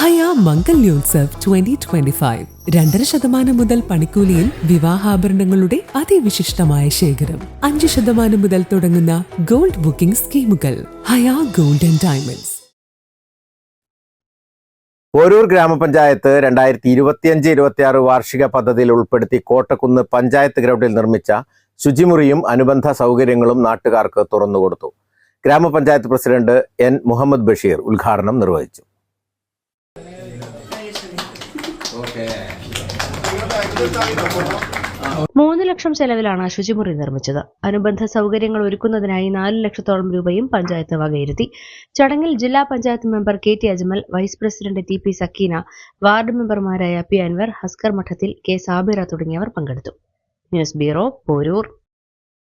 ഹയ Mangalyotsav twenty twenty five രണ്ടര ശതമാനം മുതൽ പണിക്കൂലിയിൽ വിവാഹാഭരണങ്ങളുടെ അതിവിശിഷ്ടമായ ശേഖരം. അഞ്ച് ശതമാനം മുതൽ തുടങ്ങുന്ന ഗോൾഡ് ബുക്കിംഗ് സ്കീമുകൾ. ഹയാ ഗോൾഡ് ആൻഡ് ഡയമണ്ട്സ്. ഓരൂർ ഗ്രാമപഞ്ചായത്ത് രണ്ടായിരത്തി ഇരുപത്തിയഞ്ച് ഇരുപത്തിയാറ് വാർഷിക പദ്ധതിയിൽ ഉൾപ്പെടുത്തി കോട്ടക്കുന്ന് പഞ്ചായത്ത് ഗ്രൗണ്ടിൽ നിർമ്മിച്ച ശുചിമുറിയും അനുബന്ധ സൗകര്യങ്ങളും നാട്ടുകാർക്ക് തുറന്നുകൊടുത്തു. ഗ്രാമപഞ്ചായത്ത് പ്രസിഡന്റ് എൻ മുഹമ്മദ് ബഷീർ ഉദ്ഘാടനം നിർവഹിച്ചു. മൂന്ന് ലക്ഷം ചെലവിലാണ് ശുചിമുറി നിർമ്മിച്ചത്. അനുബന്ധ സൗകര്യങ്ങൾ ഒരുക്കുന്നതിനായി നാല് ലക്ഷത്തോളം രൂപയും പഞ്ചായത്ത് വകയിരുത്തി. ചടങ്ങിൽ ജില്ലാ panchayat member K T Ajmal vice president T P Sakeena ward മെമ്പർമാരായ പി അൻവർ ഹസ്കർ മഠത്തിൽ കെ സാബിറ തുടങ്ങിയവർ പങ്കെടുത്തു. News bureau Poroor.